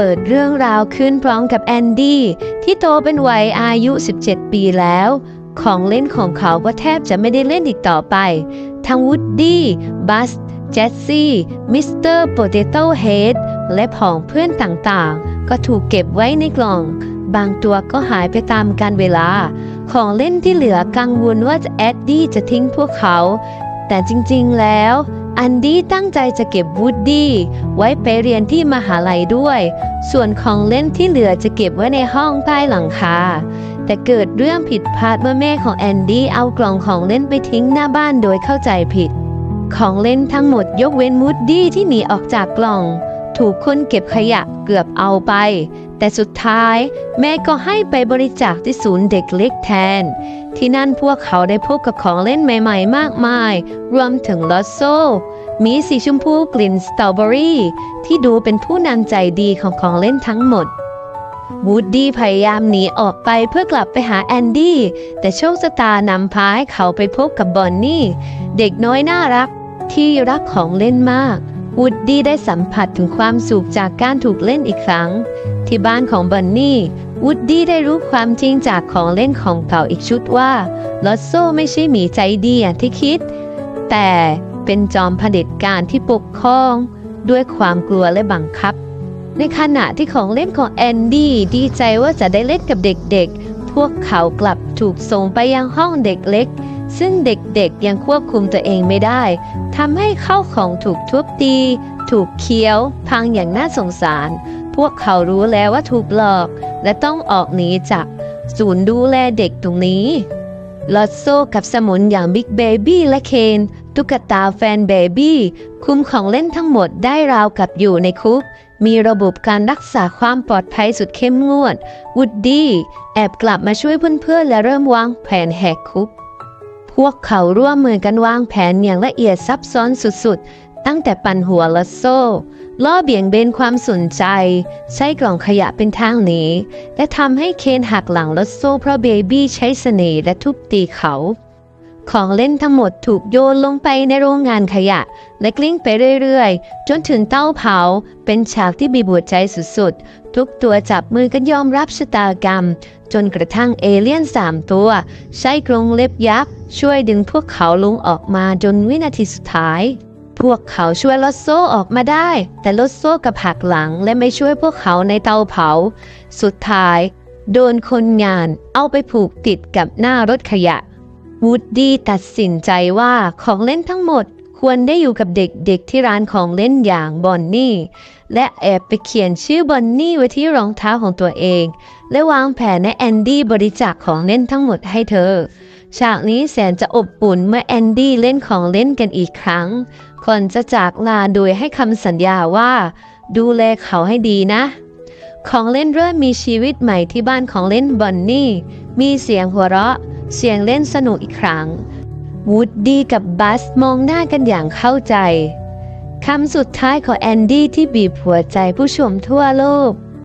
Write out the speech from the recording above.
เปิดเรื่องราวขึ้นพร้อมกับแอนดี้ที่โตเป็นวัยอายุ 17 ปีแล้ว ของเล่นของเขาก็แทบจะไม่ได้เล่นอีกต่อไป ทั้งวูดดี้บัสเจสซี่มิสเตอร์โปเตโต้เฮดและผองเพื่อนต่างๆ ก็ถูกเก็บไว้ในกล่อง บางตัวก็หายไปตามกาลเวลา ของเล่นที่เหลือกังวลว่าแอดดี้จะทิ้งพวกเขา แต่จริงๆแล้ว อันดี้ตั้งใจจะเก็บวูดดี้ไว้ไปเรียนที่มหาลัยด้วย ส่วนของเล่นที่เหลือจะเก็บไว้ในห้องใต้หลังคา แต่เกิดเรื่องผิดพลาดเมื่อแม่ของแอนดี้เอากล่องของเล่นไปทิ้งหน้าบ้านโดยเข้าใจผิด ของเล่นทั้งหมดยกเว้นวูดดี้ที่หนีออกจากกล่อง ถูกคนเก็บขยะเกือบเอาไป แต่สุดท้าย แม่ก็ให้ไปบริจาคที่ศูนย์เด็กเล็กแทน ที่นั่นพวกเขาได้พบกับของเล่นใหม่ ๆ มากมาย รวมถึงลอสโซ มีสีชมพูกลิ่นสตรอเบอรี่ ที่ดูเป็นผู้นำใจดีของของเล่นทั้งหมดวูดดี้พยายามหนีออกไปเพื่อกลับไปหาแอนดี้ แต่โชคชะตานำพาให้เขาไปพบกับบอนนี่ เด็กน้อยน่ารัก ที่รักของเล่นมากวูดดี้ได้สัมผัสถึงความสุขจากการถูกเล่นอีกครั้ง ที่บ้านของบอนนี่ วูดดี้ได้รู้ความจริงจากของเล่นของเก่าอีกชุดว่าลอสโซไม่ใช่หมีใจดีอย่างที่คิด แต่เป็นจอมเผด็จการที่ปกครอง ด้วยความกลัวและบังคับ ในขณะที่ของเล่นของแอนดี้ดีใจว่าจะได้เล่นกับเด็กๆ พวกเขากลับถูกส่งไปยังห้องเด็กเล็ก ซึ่งเด็กๆยังควบคุมตัวเองไม่ได้ทำให้เข้าของถูกทุบตี ถูกเคี้ยว พังอย่างน่าสงสาร พวกเขารู้แล้วว่าถูกหลอก และต้องออกหนีจากศูนย์ดูแลเด็กตรงนี้ลอตโซกับสมุนอย่างบิ๊กเบบี้และเคนตุ๊กตาแฟนเบบี้คุมของเล่นทั้งหมดได้ราวกับอยู่ในคุก มีระบบการรักษาความปลอดภัยสุดเข้มงวดวูดดี้แอบกลับมาช่วยเพื่อนๆและเริ่มวางแผนแหกคุก พวกเขาร่วมมือกันวางแผนอย่างละเอียดซับซ้อนสุดๆ ตั้งแต่ปั่นหัวลอตโซ ล่อเบี่ยงเบนความสนใจ ใช้กล่องขยะเป็นทางหนีและทำให้เคนหักหลังลอตโซ่เพราะเบบี้ใช้เสน่ห์และทุบตีเขา ของเล่นทั้งหมดถูกโยนลงไปในโรงงานขยะ และกลิ้งไปเรื่อยๆ จนถึงเต้าเผา เป็นฉากที่บีบหัวใจสุดๆ ทุกตัวจับมือกันยอมรับชะตากรรม จนกระทั่งเอเลี่ยนสามตัว ใช้กรงเล็บยักษ์ช่วยดึงพวกเขาลุงออกมาจนวินาทีสุดท้าย พวกเขาช่วยลอโซออกมาได้ แต่ลอโซกับหักหลังและไม่ช่วยพวกเขาในเตาเผา สุดท้าย โดนคนงานเอาไปผูกติดกับหน้ารถขยะ วูดดี้ตัดสินใจว่าของเล่นทั้งหมดควรได้อยู่กับเด็กๆที่ร้านของเล่นอย่างบอนนี่ และแอบไปเขียนชื่อบอนนี่ไว้ที่รองเท้าของตัวเอง และวางแผนให้แอนดี้บริจาคของเล่นทั้งหมดให้เธอ ฉากนี้แสนจะอบอุ่นเมื่อแอนดี้เล่นของเล่นกันอีกครั้ง ก่อนจะจากลาโดยให้คำสัญญาว่า ดูแลเขาให้ดีนะ ของเล่นเริ่มมีชีวิตใหม่ที่บ้านของเล่นบอนนี่ มีเสียงหัวเราะ เสียงเล่นสนุกอีกครั้ง วูดดี้กับบัสมองหน้ากันอย่างเข้าใจคำสุดท้ายของแอนดี้ที่บีบหัวใจผู้ชมทั่วโลก